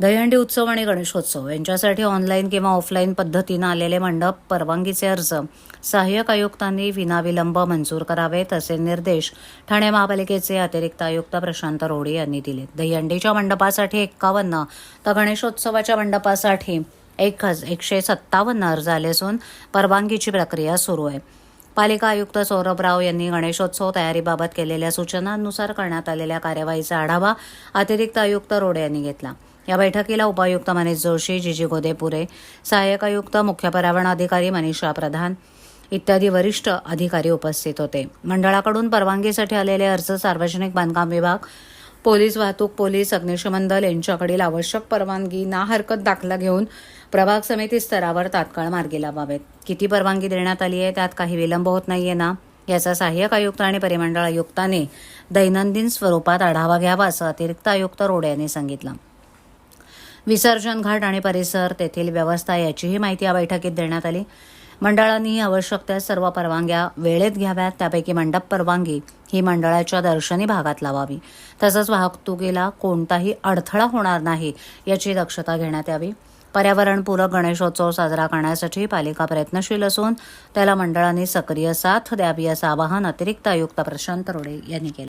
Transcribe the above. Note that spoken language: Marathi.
दहीहंडी उत्सव आणि गणेशोत्सव यांच्यासाठी ऑनलाईन किंवा ऑफलाईन पद्धतीनं आलेले मंडप परवानगीचे अर्ज सहाय्यक आयुक्तांनी विनाविलंब मंजूर करावेत असे निर्देश ठाणे महापालिकेचे अतिरिक्त आयुक्त प्रशांत रोडे यांनी दिले. दहीहंडीच्या मंडपासाठी एक्कावन्न तर गणेशोत्सवाच्या मंडपासाठी एक हज एकशे सत्तावन्न अर्ज आले असून परवानगीची प्रक्रिया सुरू आहे. पालिका आयुक्त सौरभ राव यांनी गणेशोत्सव तयारीबाबत केलेल्या सूचनांनुसार करण्यात आलेल्या कार्यवाहीचा आढावा अतिरिक्त आयुक्त रोडे यांनी घेतला. या बैठकीला उपायुक्त मनीष जोशी जिजी गोदेपुरे सहाय्यक आयुक्त मुख्य पर्यावरण अधिकारी मनीषा प्रधान इत्यादी वरिष्ठ अधिकारी उपस्थित होते. मंडळाकडून परवानगीसाठी आलेले अर्ज सार्वजनिक बांधकाम विभाग पोलीस वाहतूक पोलीस अग्निशमन दल यांच्याकडील आवश्यक परवानगी ना हरकत दाखला घेऊन प्रभाग समिती स्तरावर तात्काळ मार्गी लावावेत. किती परवानगी देण्यात आली आहे त्यात काही विलंब होत नाहीये ना? याचा सहाय्यक आयुक्त आणि परिमंडळ आयुक्तांनी दैनंदिन स्वरूपात आढावा घ्यावा असं अतिरिक्त आयुक्त रोडे यांनी सांगितलं. विसर्जन घाट आणि परिसर तेथील व्यवस्था याचीही माहिती या बैठकीत देण्यात आली. मंडळांनी आवश्यक त्या सर्व परवानग्या वेळेत घ्याव्यात त्यापैकी मंडप परवानगी ही मंडळाच्या दर्शनी भागात लावावी. तसंच वाहतुकीला कोणताही अडथळा होणार नाही याची दक्षता घेण्यात यावी. पर्यावरणपूरक गणेशोत्सव साजरा करण्यासाठी पालिका प्रयत्नशील असून त्याला मंडळांनी सक्रिय साथ द्यावी असं आवाहन अतिरिक्त आयुक्त प्रशांत रोडे यांनी केलं.